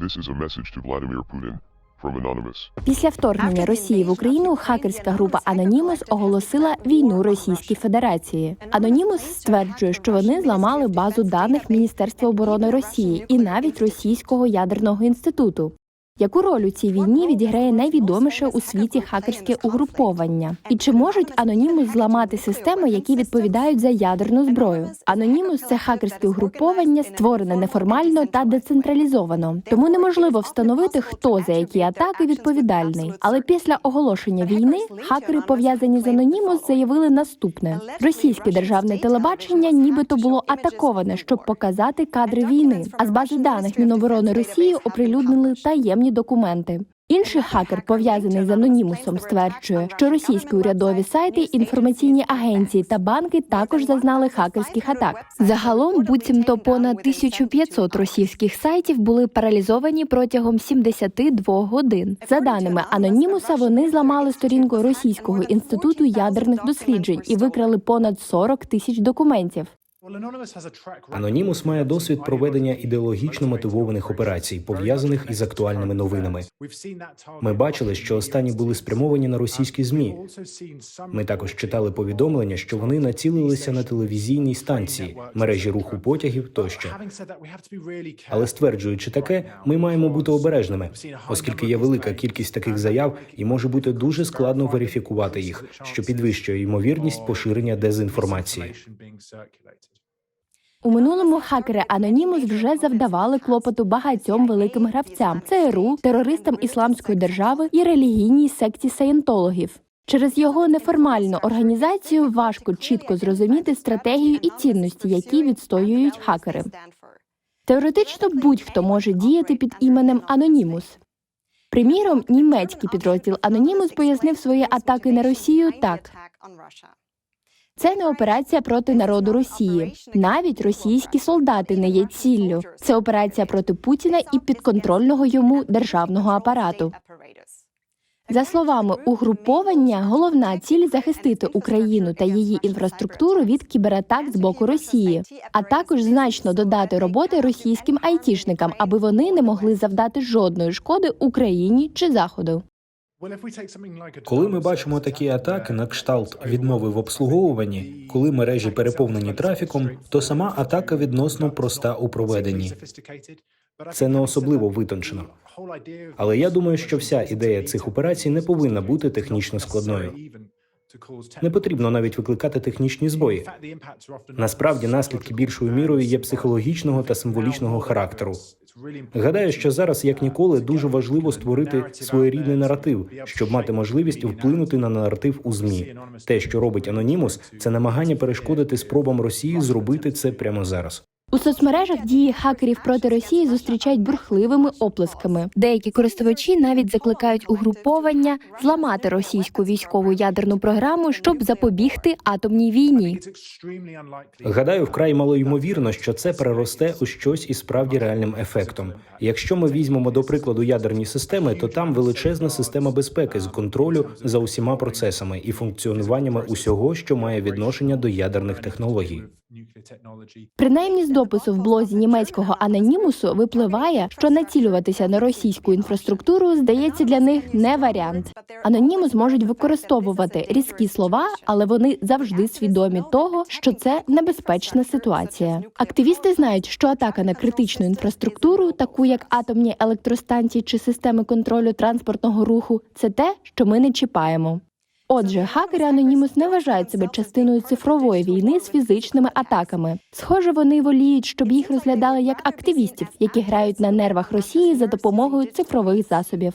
This is a message to Vladimir Putin. Після вторгнення Росії в Україну хакерська група Анонімус оголосила війну Російській Федерації. Анонімус стверджує, що вони зламали базу даних Міністерства оборони Росії і навіть російського ядерного інституту. Яку роль у цій війні відіграє найвідоміше у світі хакерське угруповання? І чи можуть анонімус зламати системи, які відповідають за ядерну зброю? Анонімус це хакерське угруповання, створене неформально та децентралізовано. Тому неможливо встановити, хто за які атаки відповідальний. Але після оголошення війни хакери, пов'язані з анонімус, заявили наступне: російське державне телебачення, нібито було атаковане, щоб показати кадри війни. А з бази даних Міноборони Росії оприлюднили таємні документи. Інший хакер, пов'язаний з анонімусом, стверджує, що російські урядові сайти, інформаційні агенції та банки також зазнали хакерських атак. Загалом, буцімто понад 1500 російських сайтів були паралізовані протягом 72 годин. За даними анонімуса, вони зламали сторінку російського інституту ядерних досліджень і викрали понад 40 тисяч документів. Анонімус має досвід проведення ідеологічно мотивованих операцій, пов'язаних із актуальними новинами. Ми бачили, що останні були спрямовані на російські змі. Ми також читали повідомлення, що вони націлилися на телевізійній станції, мережі руху потягів тощо. Але стверджуючи таке, ми маємо бути обережними, оскільки є велика кількість таких заяв, і може бути дуже складно верифікувати їх, що підвищує ймовірність поширення дезінформації. У минулому хакери Анонімус вже завдавали клопоту багатьом великим гравцям ЦРУ, терористам ісламської держави і релігійній секті саєнтологів. Через його неформальну організацію важко чітко зрозуміти стратегію і цінності, які відстоюють хакери. Теоретично будь-хто може діяти під іменем Анонімус. Приміром, німецький підрозділ Анонімус пояснив свої атаки на Росію так: це не операція проти народу Росії. Навіть російські солдати не є ціллю. Це операція проти Путіна і підконтрольного йому державного апарату. За словами угруповання, головна ціль захистити Україну та її інфраструктуру від кібератак з боку Росії, а також значно додати роботи російським айтішникам, аби вони не могли завдати жодної шкоди Україні чи Заходу. Коли ми бачимо такі атаки на кшталт відмови в обслуговуванні, коли мережі переповнені трафіком, то сама атака відносно проста у проведенні. Це не особливо витончено. Але я думаю, що вся ідея цих операцій не повинна бути технічно складною. Не потрібно навіть викликати технічні збої. Насправді наслідки більшою мірою є психологічного та символічного характеру. Гадаю, що зараз, як ніколи, дуже важливо створити своєрідний наратив, щоб мати можливість вплинути на наратив у змі. Те, що робить анонімус, це намагання перешкодити спробам Росії зробити це прямо зараз. У соцмережах дії хакерів проти Росії зустрічають бурхливими оплесками. Деякі користувачі навіть закликають угруповання зламати російську військову ядерну програму, щоб запобігти атомній війні. Гадаю, вкрай малоймовірно, що це переросте у щось із справді реальним ефектом. Якщо ми візьмемо до прикладу ядерні системи, то там величезна система безпеки з контролю за усіма процесами і функціонуваннями усього, що має відношення до ядерних технологій. Принаймні, з допису в блозі німецького анонімусу випливає, що націлюватися на російську інфраструктуру здається для них не варіант. Анонімус можуть використовувати різкі слова, але вони завжди свідомі того, що це небезпечна ситуація. Активісти знають, що атака на критичну інфраструктуру, таку як атомні електростанції чи системи контролю транспортного руху, це те, що ми не чіпаємо. Отже, хакери Анонімус не вважають себе частиною цифрової війни з фізичними атаками. Схоже, вони воліють, щоб їх розглядали як активістів, які грають на нервах Росії за допомогою цифрових засобів.